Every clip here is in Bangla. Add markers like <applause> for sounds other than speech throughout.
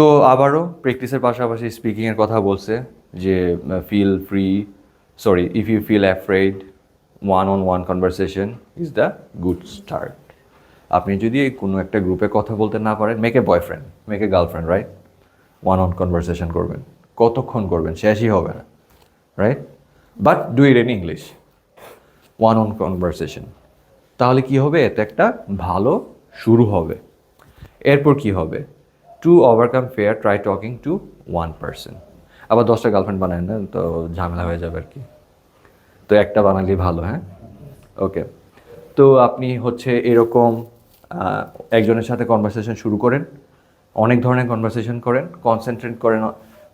তো আবারও প্র্যাকটিসের পাশাপাশি স্পিকিংয়ের কথা বলছে যে feel free sorry if you feel afraid one on one conversation is the good start আপনি যদি কোনো একটা গ্রুপে কথা বলতে না পারেন make boyfriend make girlfriend right one on conversation করবেন, কতক্ষণ করবেন, শেষই হবে না right but do it in English one on conversation তাহলে কি হবে? এটা একটা ভালো শুরু হবে। এরপর কি হবে? To overcome fear try talking to one person আবার দশটা গার্লফ্রেন্ড বানায় না, তো ঝামেলা হয়ে যাবে আর কি। তো একটা বানালেই ভালো হ্যাঁ? ওকে তো আপনি হচ্ছে এরকম একজনের সাথে কনভারসেশন শুরু করেন, অনেক ধরনের কনভারসেশন করেন কনসেন্ট্রেট করেন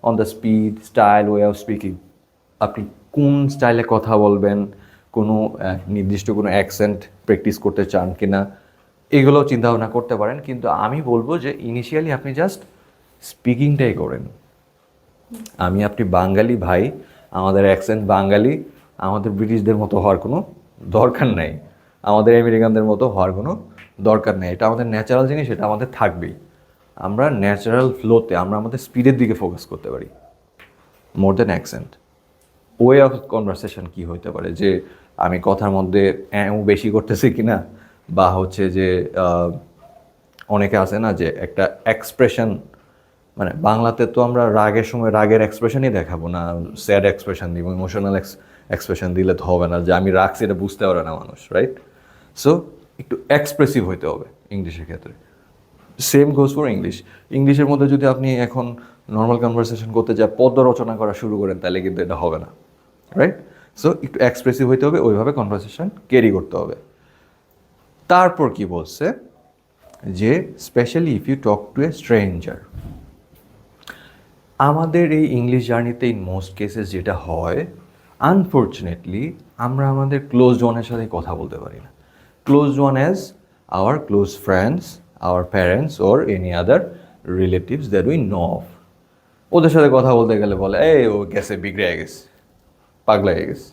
on the speed style way of speaking আপনি কোন স্টাইলে কথা বলবেন, কোনো নির্দিষ্ট কোনো অ্যাকসেন্ট প্র্যাকটিস করতে চান কিনা এগুলো চিন্তা ভাবনা করতে পারেন, কিন্তু আমি বলব যে ইনিশিয়ালি আপনি জাস্ট স্পিকিংটাই করেন। আমি আপনি বাঙালি ভাই, আমাদের অ্যাকসেন্ট বাঙালি, আমাদের ব্রিটিশদের মতো হওয়ার কোনো দরকার নেই। আমাদের আমেরিকানদের মতো হওয়ার কোনো দরকার নেই। এটা আমাদের ন্যাচারাল জিনিস, এটা আমাদের থাকবেই। আমরা ন্যাচারাল ফ্লোতে আমরা আমাদের স্পিডের দিকে ফোকাস করতে পারি। More than accent way of conversation কী হইতে পারে? যে আমি কথার মধ্যে বেশি করতেছি কিনা? বা হচ্ছে যে অনেকে আছে না যে একটা এক্সপ্রেশন মানে বাংলাতে তো আমরা রাগের সময় রাগের এক্সপ্রেশনই দেখাবো না স্যাড এক্সপ্রেশন দিব ইমোশনাল এক্সপ্রেশন দিলে তো হবে না, যে আমি রাগছি এটা বুঝতে পারে না মানুষ রাইট সো একটু এক্সপ্রেসিভ হইতে হবে ইংলিশের ক্ষেত্রে। সেম গোজ ফর ইংলিশ ইংলিশের মধ্যে যদি আপনি এখন নর্মাল কনভারসেশন করতে যা পদ্য রচনা করা শুরু করেন, তাহলে কিন্তু এটা হবে না রাইট সো একটু এক্সপ্রেসিভ হইতে হবে, ওইভাবে কনভারসেশন ক্যারি করতে হবে। তারপর কি বলছে? যে specially if you talk to a stranger আমাদের এই ইংলিশ জার্নিতে ইন মোস্ট কেসেস যেটা হয় আনফর্চুনেটলি আমরা আমাদের ক্লোজ ওয়ানের সাথে কথা বলতে পারি না। Close one as our close friends our parents or any other relatives that we know of ওদের সাথে কথা বলতে গেলে বলে, এই, ও গেছে, বিগড়ে গেছে পাগলা গেছে।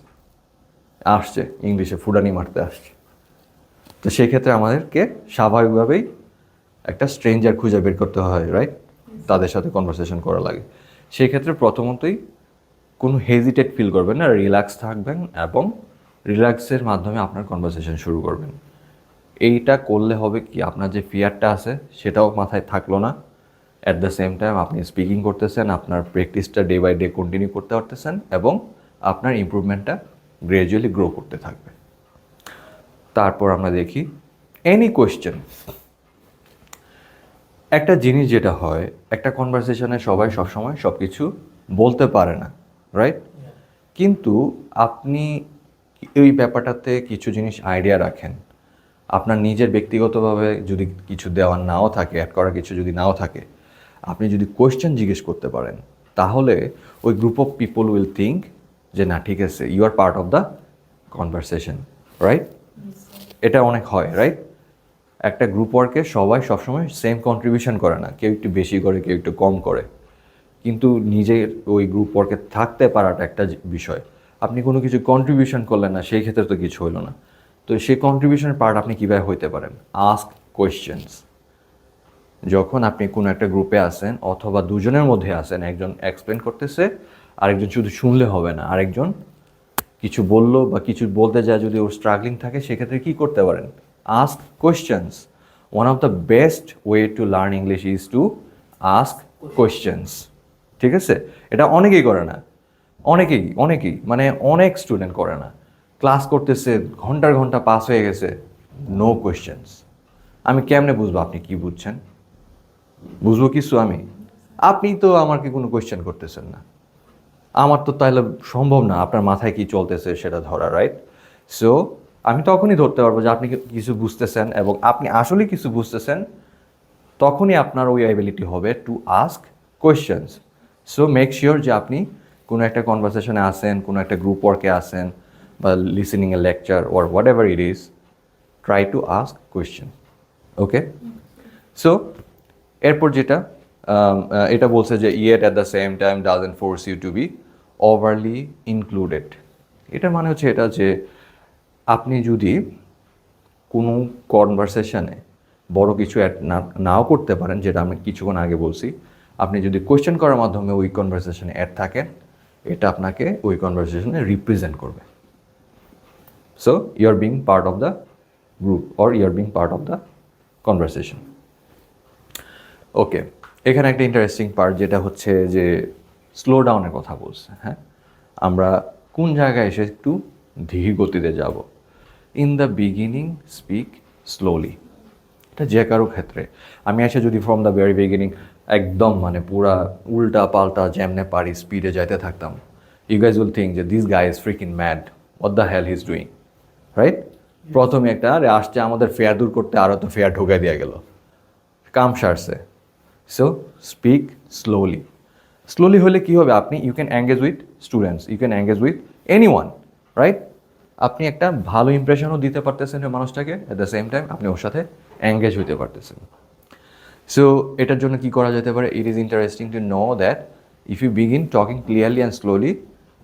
আসছে ইংলিশে ফুডানি মারতে আসছে। তো সেক্ষেত্রে আমাদেরকে স্বাভাবিকভাবেই একটা স্ট্রেঞ্জার খুঁজে বের করতে হয় রাইট তাদের সাথে কনভারসেশন করা লাগে। সেই ক্ষেত্রে প্রথমতই কোনো হেজিটেট ফিল করবেন না রিল্যাক্স থাকবেন এবং রিল্যাক্সের মাধ্যমে আপনার কনভারসেশন শুরু করবেন। এইটা করলে হবে কি, আপনার যে ফিয়ারটা আছে সেটাও মাথায় থাকল না। অ্যাট দ্য সেম টাইম আপনি স্পিকিং করতেছেন, আপনার প্র্যাকটিসটা ডে বাই ডে কন্টিনিউ করতে পারতেছেন এবং আপনার ইমপ্রুভমেন্টটা গ্রাজুয়ালি গ্রো করতে থাকবে। তারপর আমরা দেখি এনি কোয়েশ্চেন একটা জিনিস যেটা হয়, একটা কনভারসেশনে সবাই সবসময় সব কিছু বলতে পারে না রাইট কিন্তু আপনি এই ব্যাপারটাতে কিছু জিনিস আইডিয়া রাখেন। আপনার নিজের ব্যক্তিগতভাবে যদি কিছু দেওয়ার নাও থাকে অ্যাড করা কিছু যদি নাও থাকে, আপনি যদি কোয়েশ্চেন জিজ্ঞেস করতে পারেন, তাহলে ওই group of people will think যে না, ঠিক আছে you are part of the conversation right এটা অনেক হয় রাইট একটা গ্রুপ ওয়ার্কে সবাই সবসময় সেম কন্ট্রিবিউশন করে না। কেউ একটু বেশি করে, কেউ একটু কম করে। কিন্তু নিজের ওই গ্রুপ ওয়ার্কে থাকতে পারাটা একটা বিষয়। আপনি কোনো কিছু কন্ট্রিবিউশন করলেন না, সেই ক্ষেত্রে তো কিছু হলো না। তো সেই কন্ট্রিবিউশনের পার্ট আপনি কীভাবে হইতে পারেন? আস্ক কোয়েশ্চেন্স যখন আপনি কোনো একটা গ্রুপে আসেন অথবা দুজনের মধ্যে আসেন একজন এক্সপ্লেন করতেছে, আরেকজন শুধু শুনলে হবে না, আরেকজন কিছু বলল বা কিছু বলতে যায় যদি ওর স্ট্রাগলিং থাকে, সেক্ষেত্রে কী করতে পারেন? Ask questions one of the best way to learn English is to ask questions ঠিক আছে? এটা অনেকেই করে না। অনেকেই অনেকেই মানে অনেক স্টুডেন্ট করে না। ক্লাস করতেছে, ঘণ্টার ঘণ্টা পাস হয়ে গেছে নো কোয়েশ্চেন্স আমি কেমনে বুঝব আপনি কি বুঝছেন? বুঝব কিছু আমি? আপনি তো আমাকে কোনো কোয়েশ্চেন করতেছেন না। আমার তো তাহলে সম্ভব না, আপনার মাথায় কি চলতেছে সেটা ধরা রাইট সো আমি তখনই ধরতে পারব যে আপনি কিছু বুঝতেছেন এবং আপনি আসলে কিছু বুঝতেছেন, তখনই আপনার ওই অ্যাবিলিটি হবে to ask questions so make sure যে আপনি কোনো একটা কনভারসেশনে আসেন কোনো একটা গ্রুপ ওয়ার্কে আসেন বা listening a lecture or whatever it is try to ask question okay so এরপর যেটা এটা বলছে যে yet at the same time doesn't force you to be overly included এটার মানে হচ্ছে এটা যে আপনি যদি কোনো কনভারসেশনে বড় কিছু অ্যাড না, নাও করতে পারেন, যেটা আমি কিছুক্ষণ আগে বলছি, আপনি যদি কোয়েশ্চেন করার মাধ্যমে ওই কনভারসেশনে অ্যাড থাকেন, এটা আপনাকে ওই কনভারসেশনে রিপ্রেজেন্ট করবে। So you are being part of the group or you are being part of the conversation okay এখানে একটা ইন্টারেস্টিং পার্ট যেটা হচ্ছে যে স্লো ডাউনের কথা বলছে হ্যাঁ? আমরা কোন জায়গায় এসে একটু ধীর গতিতে যাব? In the beginning speak slowly এটা যে কারও ক্ষেত্রে। আমি এসে যদি ফ্রম দ্য ভেরি বিগিনিং একদম মানে পুরা উল্টা পাল্টা যেমনে পারি স্পিডে যাইতে থাকতাম ইউ গাইজ উইল থিঙ্ক যে this guy is freak in mad what the hell his doing right প্রথমে একটা, আরে আসছে আমাদের ফেয়ার দূর করতে আরও তো ফেয়ার ঢোকাই দিয়ে গেল। কাম সারছে। সো স্পিক স্লোলি স্লোলি হলে কী হবে? আপনি you can engage with students you can engage with anyone right আপনি একটা ভালো ইমপ্রেশনও দিতে পারতেছেন ওই মানুষটাকে অ্যাট দ্য সেম টাইম আপনি ওর সাথে অ্যাঙ্গেজ হইতে পারতেছেন। সো এটার জন্য কি করা যেতে পারে? It is interesting to know that if you begin talking clearly and slowly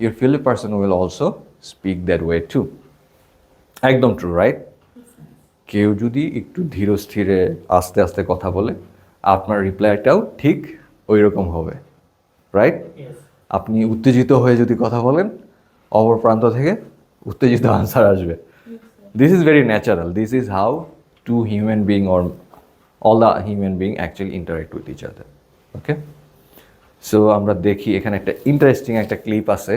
your feel person will also speak that way too একদম ট্রু রাইট কেউ যদি একটু ধীরস্থিরে আস্তে আস্তে কথা বলে, আপনার রিপ্লাইটাও ঠিক ওই রকম হবে। রাইট আপনি উত্তেজিত হয়ে যদি কথা বলেন অপর প্রান্ত থেকে উত্তেজিত আনসার আসবে। This is very natural this is how to human being or all the human being actually interact with each other okay so আমরা দেখি এখানে একটা ইন্টারেস্টিং একটা ক্লিপ আছে।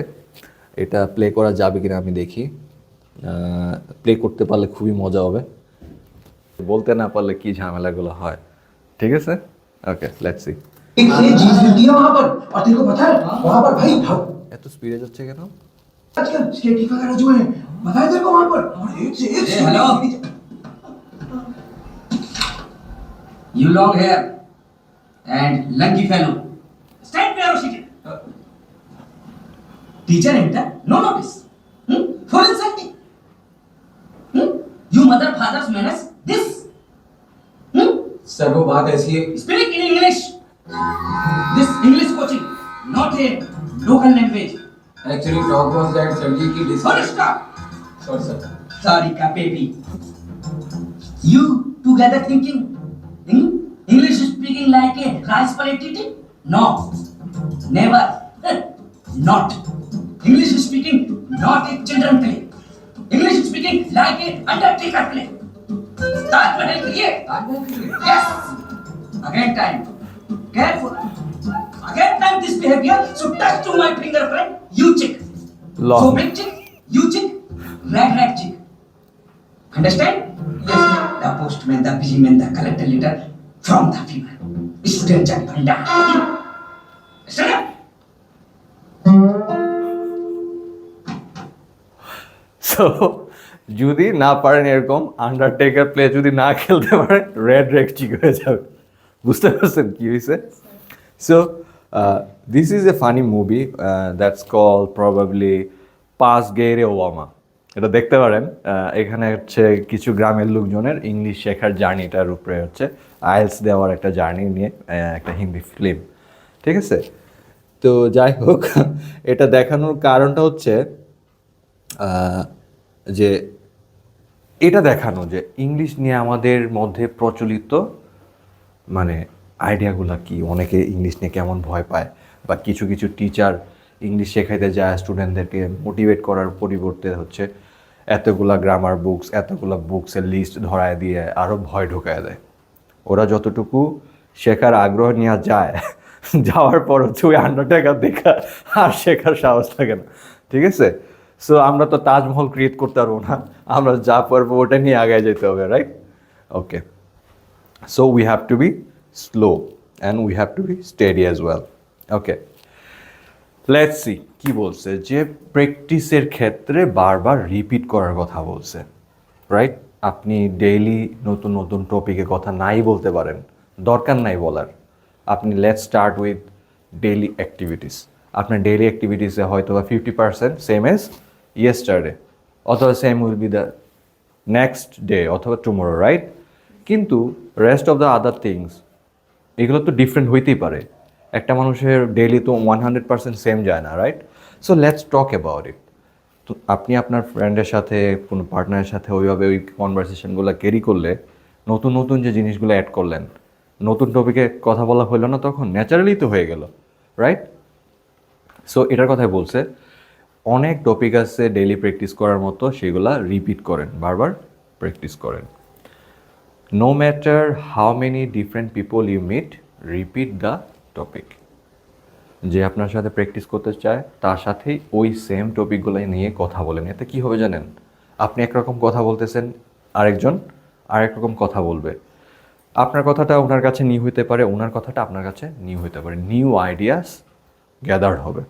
এটা প্লে করা যাবে কিনা আমি দেখি। প্লে করতে পারলে খুবই মজা হবে। বলতে না পারলে কি ঝামেলাগুলো হয়। ঠিক আছে? ওকে লেটস সি इतने जीसस है। वहाँ पर। और तेरे को पता है वहाँ पर भाई तो स्पीड अच्छे के ना आजकल वगैरह जो है तेरे को वहाँ पर? और एक से एक hello you long hair and lanky fellow stand seated teacher enter no notice for insulting you mother fathers manners this sir वो बात ऐसी है। This English coaching, not a local language. Actually talk was that sir ji की Full stop. Sir sir Sarika baby. You together thinking hmm? English speaking like a rice eating? No. Never. Not. English speaking not a children play. English speaking like a undertaker play. Start Mahal clear? Yes. Again time. Careful. Again time this behavior. So touch to my finger friend. You check. Long. So big chick, you chick, rat rat chick. Understand? Yes. The postman, the busy man, the collector letter from the female. Student Jack Panda. Shut up. So যদি না পারেন এরকম আন্ডারটেকার প্লে যদি না খেলতে পারেন রেড রেড চিক হয়ে যাবে বুঝতে পারছেন কি হয়েছে so this is a funny movie that's call probably pass গেরে ওয়ামা এটা দেখতে পারেন এখানে হচ্ছে কিছু গ্রামের লোকজনের ইংলিশ শেখার জার্নিটার উপরে হচ্ছে আইএলস দেওয়ার একটা জার্নি নিয়ে একটা হিন্দি ফিল্ম ঠিক আছে? তো যাই হোক, <laughs> এটা দেখানোর কারণটা হচ্ছে যে এটা দেখানো যে ইংলিশ নিয়ে আমাদের মধ্যে প্রচলিত মানে আইডিয়াগুলো কি? অনেকে ইংলিশ নিয়ে কেমন ভয় পায়? বা কিছু কিছু টিচার ইংলিশ শেখাইতে যায় স্টুডেন্টদেরকে মোটিভেট করার পরিবর্তে হচ্ছে এতগুলা গ্রামার বুকস এতগুলা বুকসের লিস্ট ধরায় দিয়ে আরও ভয় ঢোকায় দেয়। ওরা যতটুকু শেখার আগ্রহ নেওয়া যায়, <laughs> যাওয়ার পর হচ্ছে ওই আন্ডারটেকার দেখা, আর শেখার সাহস থাকে না। ঠিক আছে? সো আমরা তো তাজমহল ক্রিয়েট করতে পারব না। আমরা যা পারব ওটা নিয়ে আগায় যেতে হবে right okay So we have to be slow and we have to be steady as well. Okay. Let's see, কি বলছে? যে প্র্যাকটিসের ক্ষেত্রে বারবার রিপিট করার কথা বলছে রাইট আপনি ডেইলি নতুন নতুন টপিকে কথা নাই বলতে পারেন, দরকার নাই বলার। আপনি let start with daily activities আপনার ডেইলি অ্যাক্টিভিটিসে হয়তো বা fifty percent same as yesterday অথবা same will be the next day অথবা টুমোরো রাইট কিন্তু rest of the other things এগুলো তো ডিফারেন্ট হইতেই পারে। একটা মানুষের ডেইলি তো ওয়ান হান্ড্রেড পার্সেন্ট সেম যায় না right so let's talk about it তো আপনি আপনার ফ্রেন্ডের সাথে, কোনো পার্টনারের সাথে ওইভাবে ওই কনভারসেশনগুলো ক্যারি করলে, নতুন নতুন যে জিনিসগুলো অ্যাড করলেন, নতুন টপিকে কথা বলা হলো না তখন ন্যাচারালি তো হয়ে গেল রাইট সো এটার কথাই বলছে, অনেক টপিক আছে ডেইলি প্র্যাকটিস করার মতো, সেগুলা রিপিট করেন, বারবার প্র্যাকটিস করেন। No matter how many different people you meet repeat the topic যে আপনার সাথে প্র্যাকটিস করতে চায়, তার সাথেই ওই সেম টপিকগুলো নিয়ে কথা বলেন এতে কি হবে জানেন? আপনি একরকম কথা বলতেছেন, আরেকজন আরেক রকম কথা বলবে। আপনার কথাটা ওনার কাছে নিউ হইতে পারে, ওনার কথাটা আপনার কাছে নিউ হইতে পারে। নিউ আইডিয়াস গ্যাদার্ড হবে।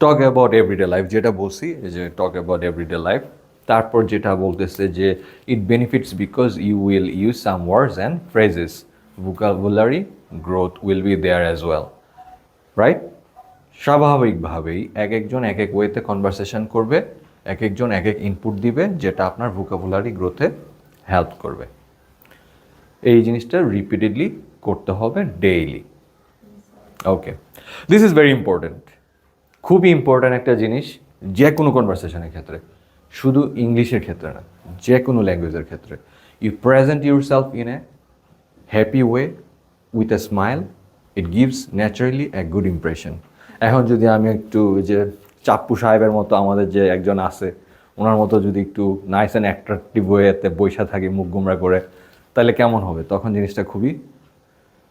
টক অ্যাবাউট এভরিডে লাইফ যেটা বলছি যে টক অ্যাবাউট এভরিডে লাইফ তারপর যেটা বলতেছে যে it benefits because you will use some words and phrases vocabulary growth will be there as well right স্বাভাবিকভাবেই এক একজন এক এক ওয়েতে কনভারসেশন করবে এক একজন এক এক ইনপুট দিবে, যেটা আপনার ভোকাবুলারি গ্রোথে হেল্প করবে। এই জিনিসটা রিপিটেডলি করতে হবে daily okay this is very important খুবই ইম্পর্ট্যান্ট একটা জিনিস যে কোনো কনভারসেশনের ক্ষেত্রে। শুধু ইংলিশের ক্ষেত্রে না যে কোনো ল্যাঙ্গুয়েজের ক্ষেত্রে। You present yourself in a happy way with a smile it gives naturally a good impression এখন যদি আমি একটু যে চাপ্পু সাহেবের মতো আমাদের যে একজন আছে, ওনার মতো যদি একটু নাইস অ্যান্ড অ্যাট্রাকটিভ ওয়েতে বৈশা থাকি, মুখ গুমরা করে, তাহলে কেমন হবে? তখন জিনিসটা খুবই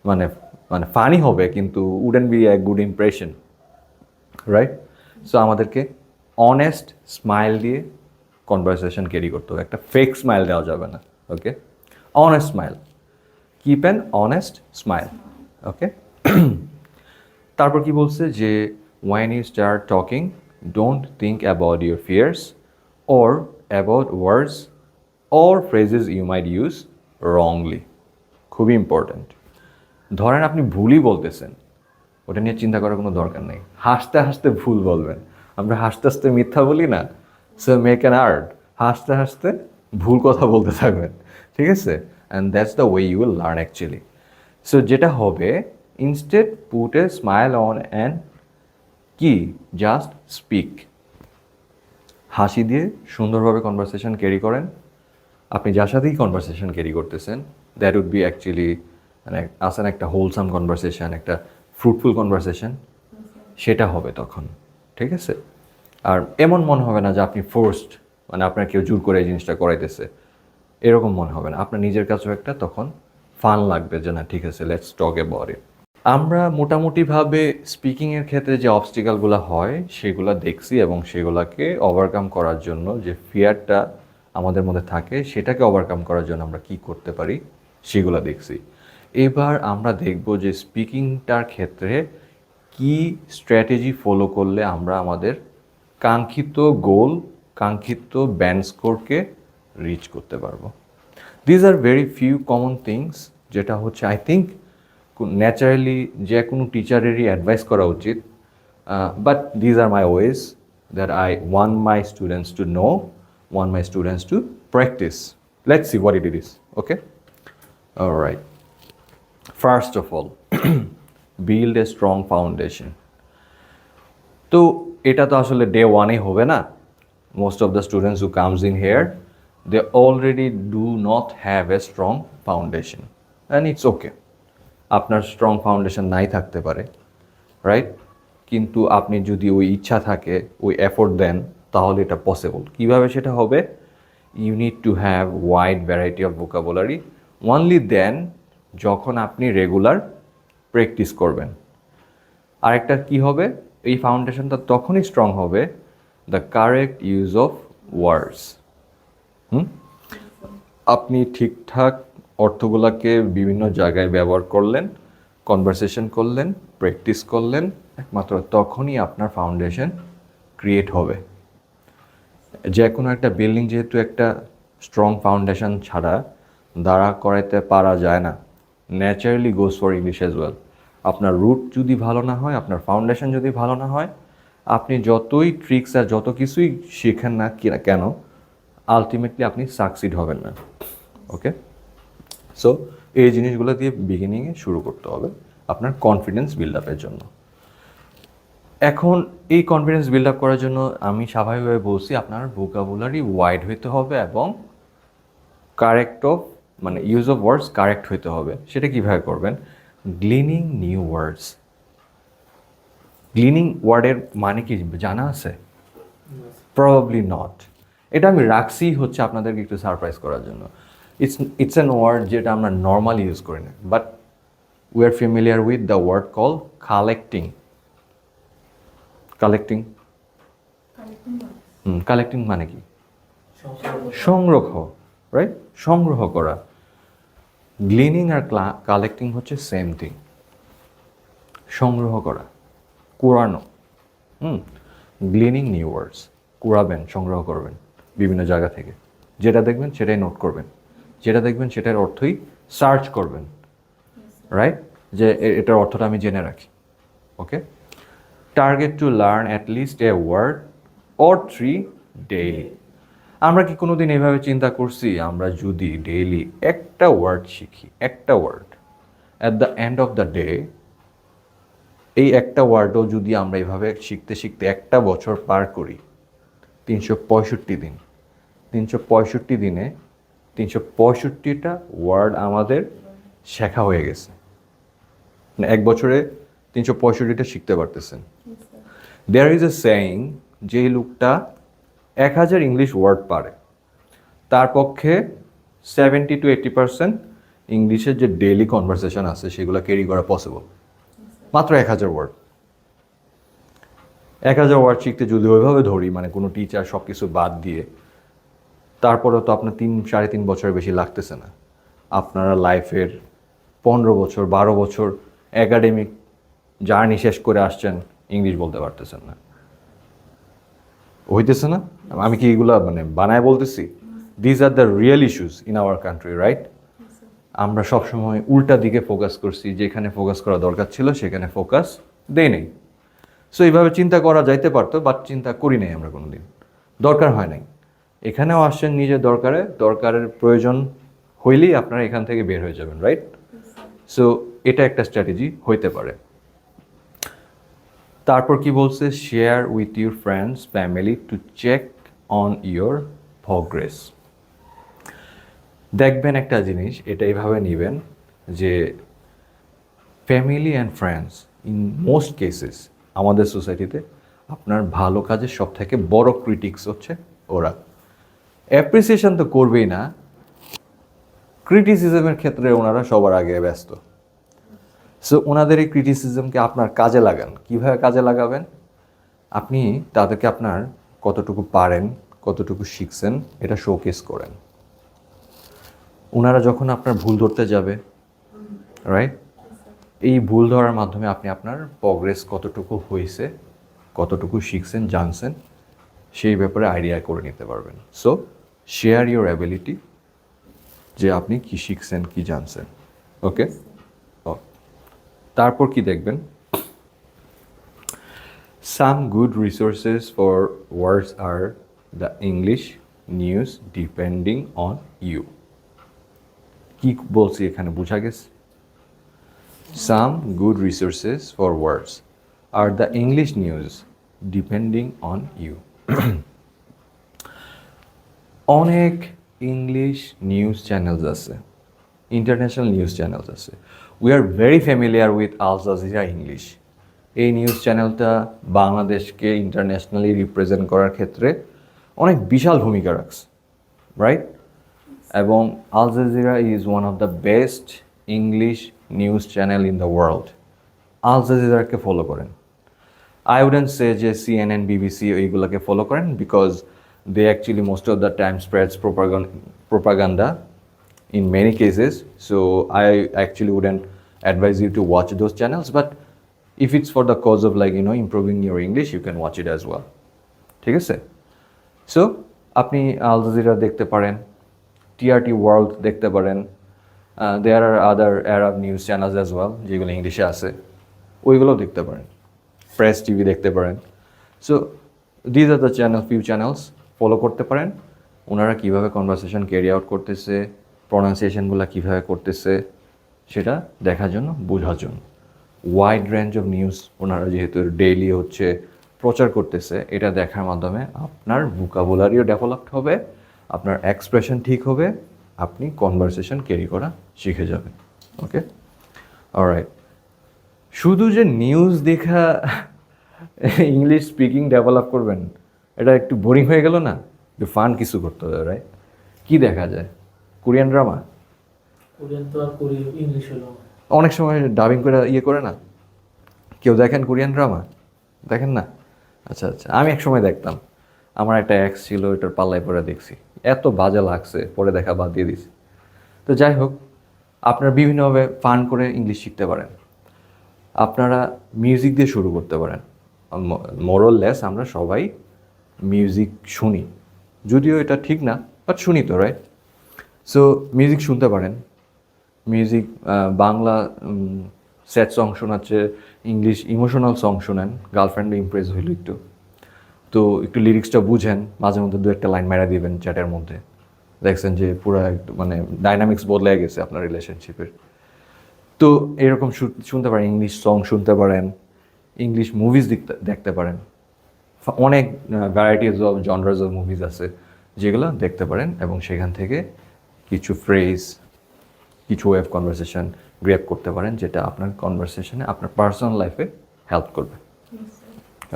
মানে মানে ফানি হবে, কিন্তু wouldn't be a good impression right so আমাদেরকে অনেস্ট স্মাইল দিয়ে কনভারসেশন ক্যারি করতে হবে। একটা ফেক স্মাইল দেওয়া যাবে না okay honest smile keep an honest smile okay তারপর কি বলছে যে when you start talking don't think about your fears or about words or phrases you might use wrongly খুবই ইম্পর্ট্যান্ট ধরেন আপনি ভুলই বলতেছেন, ওটা নিয়ে চিন্তা করার কোনো দরকার নেই। হাসতে হাসতে ভুল বলবেন। আমরা হাসতে হাসতে মিথ্যা বলি না সো মেক অ্যান আর্ট হাসতে হাসতে ভুল কথা বলতে থাকবেন। ঠিক আছে? And that's the way you will learn actually so যেটা হবে instead put a smile on and কি জাস্ট স্পিক হাসি দিয়ে সুন্দরভাবে কনভারসেশন ক্যারি করেন। আপনি যার সাথেই কনভারসেশন ক্যারি করতেছেন দ্যাট উড বি অ্যাকচুয়ালি মানে আসেন একটা হোলসাম কনভারসেশন একটা ফ্রুটফুল কনভারসেশন সেটা হবে তখন। ঠিক আছে? আর এমন মনে হবে না যে আপনি ফোর্সড মানে আপনার কেউ জোর করে এই জিনিসটা করাইতেছে। এরকম মনে হবে না। আপনার নিজের কাছেও একটা তখন ফান লাগবে যে, না, ঠিক আছে লেটস টক অ্যাবাউট ইট আমরা মোটামুটিভাবে স্পিকিংয়ের ক্ষেত্রে যে অবস্টিকালগুলো হয়, সেগুলো দেখছি এবং সেগুলোকে ওভারকাম করার জন্য যে ফিয়ারটা আমাদের মধ্যে থাকে, সেটাকে ওভারকাম করার জন্য আমরা কি করতে পারি, সেগুলো দেখছি। এবার আমরা দেখব যে স্পিকিংটার ক্ষেত্রে কি স্ট্র্যাটেজি ফলো করলে আমরা আমাদের কাঙ্ক্ষিত গোল কাঙ্ক্ষিত ব্যান্ড স্কোরকে রিচ করতে পারব। These are very few common things যেটা হচ্ছে আই থিঙ্ক ন্যাচারালি যে কোনো টিচারেরই অ্যাডভাইস করা উচিত। But these are my ways that I want my students to know want my students to practice let's see what it it is okay right first of all build a strong foundation তো এটা তো আসলে ডে ওয়ানে হবে না। Most of the students who comes in here they already do not have a strong foundation and it's okay আপনার স্ট্রং ফাউন্ডেশন নাই থাকতে পারে রাইট কিন্তু আপনি যদি ওই ইচ্ছা থাকে, ওই এফোর্ট দেন, তাহলে এটা পসিবল কীভাবে সেটা হবে? You need to have wide variety of vocabulary only then যখন আপনি রেগুলার প্র্যাকটিস করবেন। আরেকটা কি হবে? এই ফাউন্ডেশনটা তখনই স্ট্রং হবে the correct use of words hmm? আপনি ঠিকঠাক অর্থগুলোকে বিভিন্ন জায়গায় ব্যবহার করলেন কনভারসেশন করলেন প্র্যাকটিস করলেন, একমাত্র তখনই আপনার ফাউন্ডেশন ক্রিয়েট হবে। যে কোনো একটা বিল্ডিং যেহেতু একটা স্ট্রং ফাউন্ডেশন ছাড়া দাঁড়া করাইতে পারা যায় না। Naturally goes for English as well আপনার রুট যদি ভালো না হয়, আপনার ফাউন্ডেশন যদি ভালো না হয়, আপনি যতই ট্রিক্স আর যত কিছুই শেখেন না কেন আলটিমেটলি আপনি সাকসিড হবেন না। ওকে সো এই জিনিসগুলো দিয়ে বিগিনিংয়ে শুরু করতে হবে আপনার কনফিডেন্স বিল্ড আপের জন্য। এখন এই কনফিডেন্স বিল্ড আপ করার জন্য আমি স্বাভাবিকভাবে বলছি আপনার ভোকাবুলারি ওয়াইড হইতে হবে এবং কারেক্ট অফ মানে ইউজ অফ ওয়ার্ডস কারেক্ট হইতে হবে। সেটা কীভাবে করবেন? গ্লিনিং নিউ ওয়ার্ডস গ্লিনিং ওয়ার্ডের মানে কি জানা আছে? প্রবাবলি নট এটা আমি রাখছি হচ্ছে আপনাদেরকে একটু সারপ্রাইজ করার জন্য। ইটস ইটস অ্যান ওয়ার্ড যেটা আমরা নর্মালি ইউজ করি না। But we are familiar with the word call collecting collecting hmm collecting মানে কি? সংগ্রহ রাইট সংগ্রহ করা। গ্লিনিং আর কালেক্টিং হচ্ছে সেম থিং সংগ্রহ করা, কুড়ানো, হুম? গ্লিনিং নিউ ওয়ার্ডস কুড়াবেন, সংগ্রহ করবেন বিভিন্ন জায়গা থেকে। যেটা দেখবেন সেটাই নোট করবেন। যেটা দেখবেন সেটার অর্থই সার্চ করবেন রাইট যে এটার অর্থটা আমি জেনে রাখি okay target to learn at least a word or three daily আমরা কি কোনোদিন এভাবে চিন্তা করছি? আমরা যদি ডেইলি একটা ওয়ার্ড শিখি একটা word at the end of the day এই একটা ওয়ার্ডও যদি আমরা এভাবে শিখতে শিখতে একটা বছর পার করি তিনশো পঁয়ষট্টি দিন তিনশো পঁয়ষট্টি দিনে তিনশো পঁয়ষট্টিটা ওয়ার্ড আমাদের শেখা হয়ে গেছে। মানে এক বছরে তিনশো পঁয়ষট্টিটা শিখতে পারতেছেন। দেয়ার ইজ এ সেইং যে লোকটা এক হাজার ইংলিশ ওয়ার্ড পারে। তার পক্ষে সেভেন্টি টু এইটি পার্সেন্ট ইংলিশের যে ডেইলি কনভারসেশন আছে, সেগুলো ক্যারি করা পসিবল মাত্র এক হাজার ওয়ার্ড এক হাজার ওয়ার্ড শিখতে যদি ওইভাবে ধরি মানে কোনো টিচার সব কিছু বাদ দিয়ে, তারপরেও তো আপনার তিন, সাড়ে তিন বছরের বেশি লাগতেছে না। আপনারা লাইফের পনেরো বছর, বারো বছর একাডেমিক জার্নি শেষ করে আসছেন ইংলিশ বলতে পারতেছেন না। হইতেছে না? আমি কি এগুলা মানে বানায় বলতেছি? These are the real issues in our country right আমরা সবসময় উল্টা দিকে ফোকাস করছি, যেখানে ফোকাস করা দরকার ছিল সেখানে ফোকাস দেই নেই। সো এইভাবে চিন্তা করা যাইতে পারতো বাট চিন্তা করি নাই আমরা কোনো দিন দরকার হয় নাই। এখানেও আসছেন নিজের দরকারে, দরকারের প্রয়োজন হইলেই আপনারা এখান থেকে বের হয়ে যাবেন রাইট সো এটা একটা স্ট্র্যাটেজি হইতে পারে। তারপর কি বলছে? Share with your friends family to check on your progress দেখবেন একটা জিনিস, এটা এইভাবে নেবেন যে family and friends in most cases আমাদের সোসাইটিতে আপনার ভালো কাজের সব থেকে বড় ক্রিটিক্স হচ্ছে ওরা। অ্যাপ্রিসিয়েশন তো করবেই না। ক্রিটিসিজমের ক্ষেত্রে ওনারা সবার আগে ব্যস্ত। সো ওনাদের এই ক্রিটিসিজমকে আপনার কাজে লাগান। কীভাবে কাজে লাগাবেন? আপনি তাদেরকে আপনার কতটুকু পারেন, কতটুকু শিখছেন, এটা শোকেস করেন। ওনারা যখন আপনার ভুল ধরতে যাবে রাইট এই ভুল ধরার মাধ্যমে আপনি আপনার প্রগ্রেস কতটুকু হয়েছে, কতটুকু শিখছেন, জানছেন, সেই ব্যাপারে আইডিয়া করে নিতে পারবেন। সো শেয়ার ইউর অ্যাবিলিটি যে আপনি কি শিখছেন, কি জানছেন ওকে তারপর কি দেখবেন? Some good resources for words are the English news depending on you কি বলছি এখানে? বোঝা গেছে? Some good resources for words are the English news depending on you অনেক ইংলিশ নিউজ চ্যানেলস আছে। ইন্টারন্যাশনাল নিউজ চ্যানেলস আছে। We are very familiar with Al Jazeera English এই নিউজ চ্যানেলটা বাংলাদেশকে ইন্টারন্যাশনালি রিপ্রেজেন্ট করার ক্ষেত্রে অনেক বিশাল ভূমিকা রাখছে রাইট এবং Al Jazeera is one of the best English news channel in the world Al জাজিরাকে follow করেন I wouldn't say যে CNN, বিবিসি এইগুলোকে ফলো করেন because they actually most of the time spreads propaganda in many cases. So I actually wouldn't advise you to watch those channels. But if it's for the cause of like you know improving your English, you can watch it as well. ঠিক আছে? সো আপনি আল জাজিরা দেখতে পারেন টিআরটি ওয়ার্ল্ড দেখতে পারেন there are other Arab news channels as well যেগুলো ইংলিশে আছে ওইগুলোও দেখতে পারেন। প্রেস টিভি দেখতে পারেন। So these are the channel few channels follow করতে পারেন। ওনারা কীভাবে কনভারসেশন ক্যারি আউট করতেছে প্রনাউন্সিয়েশনগুলো কীভাবে করতেছে সেটা দেখার জন্য বোঝার জন্য। ওয়াইড রেঞ্জ অফ নিউজ ওনারা যেহেতু ডেইলি হচ্ছে প্রচার করতেছে, এটা দেখার মাধ্যমে আপনার ভোকাবুলারিও ডেভেলপড হবে, আপনার এক্সপ্রেশন ঠিক হবে, আপনি কনভারসেশন ক্যারি করা শিখে যাবেন ওকে অলরাইট শুধু যে নিউজ দেখা ইংলিশ স্পিকিং ডেভেলপ করবেন, এটা একটু বোরিং হয়ে গেল না? একটু ফান কিছু করতে হবে রাইট কী দেখা যায়? কোরিয়ান ড্রামা কোরিয়ান তো আর ইংলিশ হলো। অনেক সময় ডাবিং করে ইয়ে করে না? কেউ দেখেন কোরিয়ান ড্রামা দেখেন না? আচ্ছা আচ্ছা আমি এক সময় দেখতাম। আমার একটা অ্যাক্স ছিল এটার পাল্লায় পরে দেখছি। এত বাজে লাগছে পরে দেখা বাদ দিয়ে দিছি। তো যাই হোক, আপনারা বিভিন্নভাবে ফান করে ইংলিশ শিখতে পারেন। আপনারা মিউজিক দিয়ে শুরু করতে পারেন। মোরল লেস আমরা সবাই মিউজিক শুনি। যদিও এটা ঠিক না বাট শুনি তো রাইট সো মিউজিক শুনতে পারেন। মিউজিক বাংলা স্যাড সং শোনাচ্ছে ইংলিশ ইমোশনাল সং শোনেন গার্লফ্রেন্ড ইমপ্রেস হইল একটু। তো একটু লিরিক্সটা বুঝেন, মাঝে মধ্যে দু একটা লাইন মেরা দিবেন চ্যাটের মধ্যে। দেখছেন যে পুরো একটু মানে ডাইনামিক্স বদলে গেছে আপনার রিলেশনশিপের তো এরকম শুনতে পারেন ইংলিশ সং শুনতে পারেন ইংলিশ মুভিজ দেখতে পারেন। অনেক varieties of genres of movies আছে, যেগুলো দেখতে পারেন এবং সেখান থেকে কিছু ফ্রেজ কিছু ওয়েব কনভারসেশন গ্রেপ করতে পারেন যেটা আপনার কনভারসেশনে আপনার পার্সোনাল লাইফে হেল্প করবে।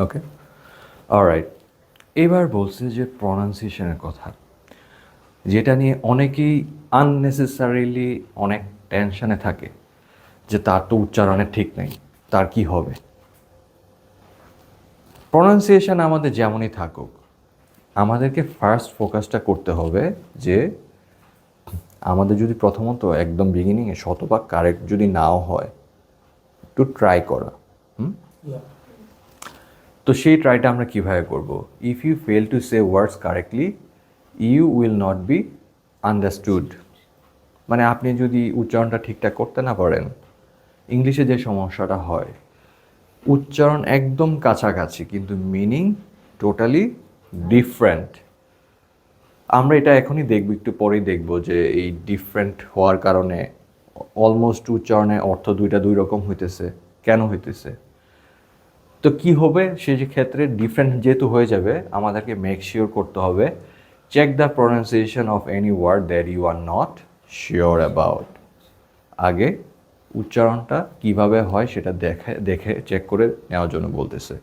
ওকে অলরাইট এবার বলছে যে প্রনাউন্সিয়েশনের কথা। যেটা নিয়ে অনেকেই আননেসেসারিলি অনেক টেনশনে থাকে যে তার তো উচ্চারণের ঠিক নেই তার কি হবে? প্রনাউন্সিয়েশন আমাদের যেমনই থাকুক আমাদেরকে ফার্স্ট ফোকাসটা করতে হবে যে আমাদের যদি প্রথমত একদম বিগিনিংয়ে শতভাগ কারেক্ট যদি নাও হয়, একটু ট্রাই করা, হুম? তো সেই ট্রাইটা আমরা কীভাবে করব? If you fail to say words correctly you will not be understood মানে আপনি যদি উচ্চারণটা ঠিকঠাক করতে না পারেন, ইংলিশে যে সমস্যাটা হয়, উচ্চারণ একদম কাছাকাছি, কিন্তু মিনিং টোটালি ডিফারেন্ট আমরা এটা এখনই দেখব, একটু পরেই দেখব যে এই ডিফারেন্ট হওয়ার কারণে অলমোস্ট উচ্চারণে অর্থ দুইটা দুই রকম হইতেছে। কেন হইতেছে? তো কি হবে? সে যে ক্ষেত্রে ডিফারেন্ট যেহেতু হয়ে যাবে, আমাদেরকে মেক শিওর করতে হবে। Check the pronunciation of any word that you are not sure about আগে উচ্চারণটা কীভাবে হয় সেটা দেখে দেখে চেক করে নেওয়ার জন্য বলতেছে।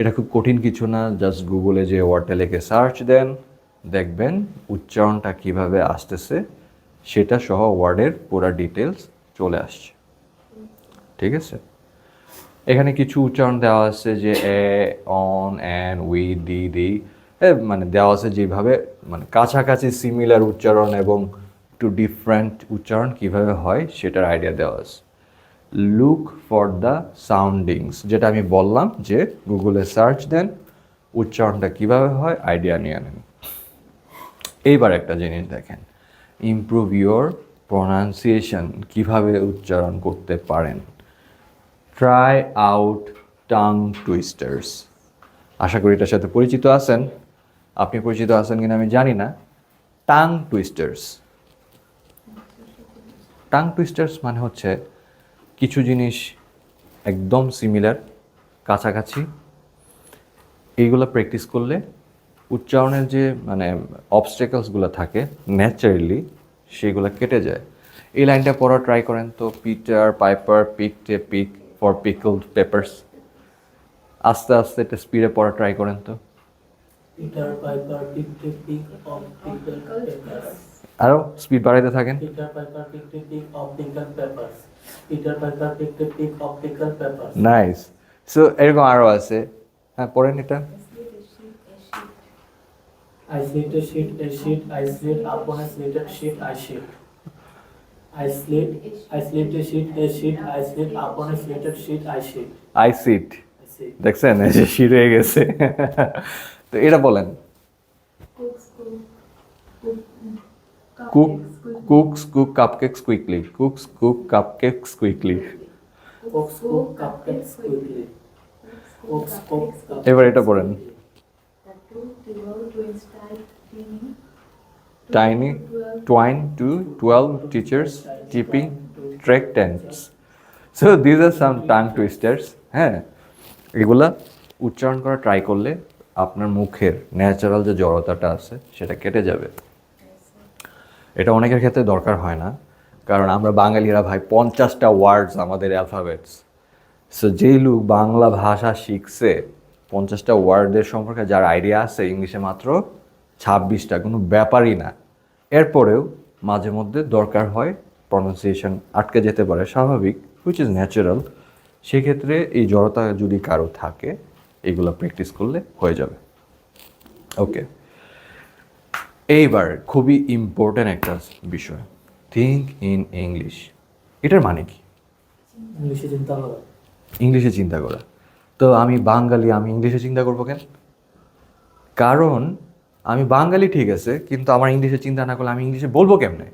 এটা খুব কঠিন কিছু না জাস্ট গুগলে যে ওয়ার্ডটা লিখে সার্চ দেন দেখবেন উচ্চারণটা কীভাবে আসতেছে, সেটা সহ ওয়ার্ডের পুরো ডিটেলস চলে আসছে। ঠিক আছে? এখানে কিছু উচ্চারণ দেওয়া আছে যে a, on, an, we, the a মানে দেওয়া আছে যেভাবে মানে কাছাকাছি সিমিলার উচ্চারণ এবং একটু ডিফারেন্ট উচ্চারণ কীভাবে হয়, সেটার আইডিয়া দেওয়া আছে। লুক ফর দ্য সাউন্ডিংস যেটা আমি বললাম যে গুগলে সার্চ দেন, উচ্চারণটা কীভাবে হয় আইডিয়া নিয়ে নেন। এইবার একটা জিনিস দেখেন। ইমপ্রুভ ইউর প্রনাউন্সিয়েশন কীভাবে উচ্চারণ করতে পারেন। ট্রাই আউট টাং টুইস্টার্স আশা করি এটার সাথে পরিচিত আছেন। আপনি পরিচিত আছেন কিনা আমি জানি না। টাং টুইস্টার্স টাং টুইস্টার্স মানে হচ্ছে কিছু জিনিস একদম সিমিলার কাছাকাছি। এইগুলো প্র্যাকটিস করলে উচ্চারণের যে মানে অবস্টেকলসগুলো থাকে ন্যাচারালি সেগুলো কেটে যায়। এই লাইনটা পড়া ট্রাই করেন তো Peter Piper picked a pick for pickled peppers আস্তে আস্তে এটা স্পিডে পড়া ট্রাই করেন তো. আরও স্পিড বাড়াইতে থাকেন. নাইস সো এরকম আরও আছে। হ্যাঁ পড়েন এটা। I slit a sheet, a sheet, I slit upon a slitted sheet, I sheet. I slit, I slit a sheet, a sheet, I slit upon a slitted sheet, I sheet. I see. দেখছেন এই যে শির হয়ে গেছে তো এটা বলেন cook cooks cook cupcakes quickly cooks cook cupcakes quickly quickly. Cooks cook cupcakes. এবার এটা পড়েন tiny twine two twelve teachers tipping trek tents so these are some tongue twisters হ্যাঁ? এগুলা উচ্চারণ করা ট্রাই করলে আপনার মুখের ন্যাচারাল যে জড়তাটা আছে, সেটা কেটে যাবে। এটা অনেকের ক্ষেত্রে দরকার হয় না, কারণ আমরা বাঙালিরা ভাই পঞ্চাশটা ওয়ার্ডস আমাদের অ্যালফাবেটস সো যেই লোক বাংলা ভাষা শিখছে পঞ্চাশটা ওয়ার্ডের সম্পর্কে যার আইডিয়া আছে ইংলিশে মাত্র ছাব্বিশটা কোনো ব্যাপারই না। এরপরেও মাঝে মধ্যে দরকার হয় প্রনাউন্সিয়েশন আটকে যেতে পারে স্বাভাবিক হুইচ ইজ ন্যাচারাল সেক্ষেত্রে এই জড়তা যদি কারও থাকে এগুলো প্র্যাকটিস করলে হয়ে যাবে। ওকে এইবার খুবই ইম্পর্ট্যান্ট একটা বিষয়। থিঙ্ক ইন ইংলিশ এটার মানে কি? ইংলিশে চিন্তা করা। ইংলিশে চিন্তা করা। তো আমি বাঙালি আমি ইংলিশে চিন্তা করব কেন? কারণ আমি বাঙালি ঠিক আছে কিন্তু আমার ইংলিশে চিন্তা না করলে আমি ইংলিশে বলব কেমনে?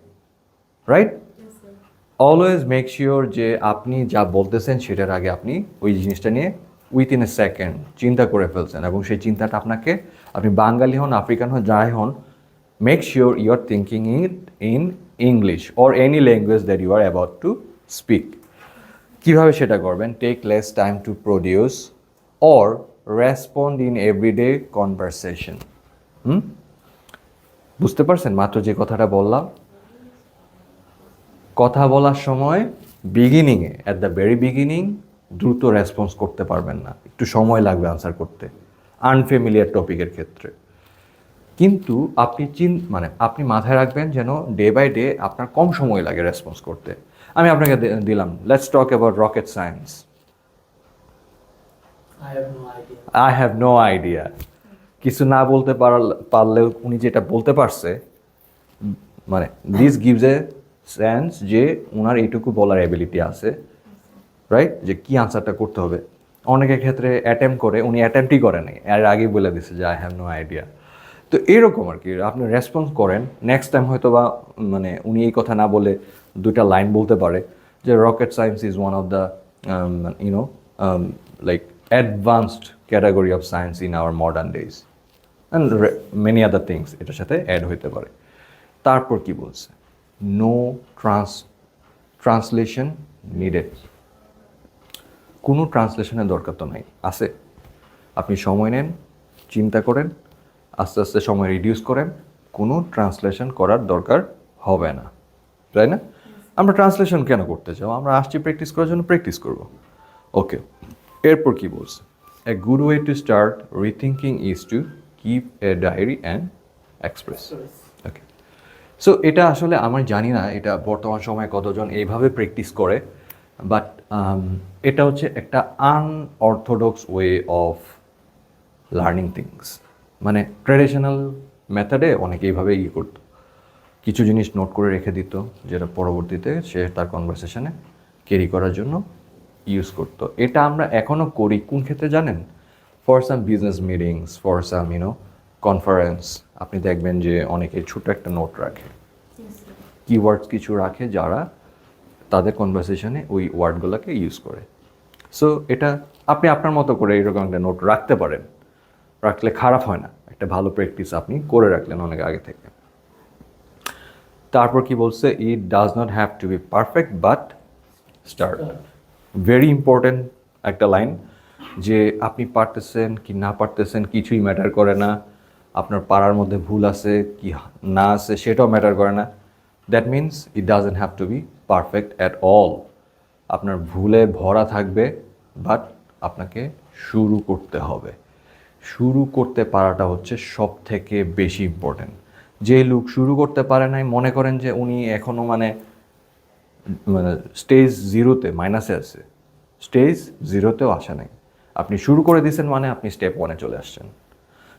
রাইট অলওয়েজ মেক শিওর যে আপনি যা বলতেছেন সেটার আগে আপনি ওই জিনিসটা নিয়ে উইথিন এ সেকেন্ড চিন্তা করে ফেলছেন এবং সেই চিন্তাটা আপনাকে আপনি বাঙালি হন আফ্রিকান হন যাই হন make sure you are thinking it in English or any language that you are about to speak কীভাবে সেটা করবেন? Take less time to produce or respond in everyday conversation হুম? বুঝতে পারছেন? মাত্র যে কথাটা বললাম। কথা বলার সময় বিগিনিংয়ে অ্যাট দ্য ভেরি বিগিনিং দ্রুত রেসপন্স করতে পারবেন না। একটু সময় লাগবে আনসার করতে। আনফেমিলিয়ার টপিকের ক্ষেত্রে। কিন্তু আপনি চিন মানে আপনি মাথায় রাখবেন যেন ডে বাই ডে আপনার কম সময় লাগে রেসপন্স করতে। আমি আপনাকে দিলাম। Let's talk about rocket science I have no idea কিছু না বলতে পারল- পারলেও উনি যেটা বলতে পারছে মানে দিস গিভস এ সেন্স যে ওনার এইটুকু বলার অ্যাবিলিটি আছে রাইট যে কি আনসারটা করতে হবে। অনেকের ক্ষেত্রে অ্যাটেম্প করে উনি অ্যাটেম্পটই করে নাই এর আগেই বলে দিছে যে আই হ্যাভ নো আইডিয়া তো এরকম আর কি, আপনি রেসপন্স করেন নেক্সট টাইম হয়তো বা মানে উনি এই কথা না বলে দুটা লাইন বলতে পারে যে rocket science is one of the you know like advanced category of science in our modern days and many other things এটার সাথে অ্যাড হইতে পারে। তারপর কি বলছে? নো ট্রান্স ট্রান্সলেশন নিডেড কোনো ট্রান্সলেশনের দরকার তো নাই। আছে। আপনি সময় নেন, চিন্তা করেন আস্তে আস্তে সময় রিডিউস করেন, কোনো ট্রান্সলেশন করার দরকার হবে না। তাই না? আমরা ট্রান্সলেশন কেন করতে চাও আমরা আসছি প্র্যাকটিস করার জন্য প্র্যাকটিস করব। ওকে এরপর কি বলছে? A good way to start rethinking is to keep a diary and express okay so এটা আসলে আমার জানি না, এটা বর্তমান সময়ে কতজন এইভাবে প্র্যাকটিস করে বাট এটা হচ্ছে একটা unorthodox way of learning things মানে ট্রেডিশনাল মেথডে অনেকে এইভাবে ইয়ে করতো। কিছু জিনিস নোট করে রেখে দিত যেটা পরবর্তীতে সে তার কনভারসেশনে ক্যারি করার জন্য ইউজ করতো। এটা আমরা এখনও করি। কোন ক্ষেত্রে জানেন? For some business meetings for some you know conference আপনি দেখবেন যে অনেকে ছোট একটা নোট রাখে। কিওয়ার্ডস কিছু রাখে যারা তাদের কনভারসেশনে ওই ওয়ার্ডগুলোকে ইউজ করে। সো এটা আপনি আপনার মতো করে এরকম একটা নোট রাখতে পারেন। রাখলে খারাপ হয় না। একটা ভালো প্র্যাকটিস আপনি করে রাখলেন অনেক আগে থেকে। তারপর কি বলছে? It does not have to be perfect but start very important একটা লাইন যে আপনি পারতেছেন কি না পারতেছেন কিছুই ম্যাটার করে না। আপনার পাড়ার মধ্যে ভুল আছে কি না আছে সেটাও ম্যাটার করে না। That means it doesn't have to be perfect at all আপনার ভুলে ভরা থাকবে বাট আপনাকে শুরু করতে হবে। শুরু করতে পারাটা হচ্ছে সব থেকে বেশি ইম্পর্ট্যান্ট যে লোক শুরু করতে পারে নাই, মনে করেন যে উনি এখনও মানে মানে স্টেজ জিরোতে মাইনাসে আছে। স্টেজ জিরোতেও আসে নাই। আপনি শুরু করে দিয়েছেন মানে আপনি স্টেপ ওয়ানে চলে আসছেন।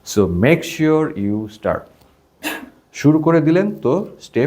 So make sure you start শুরু করে দিলেন তো স্টেপ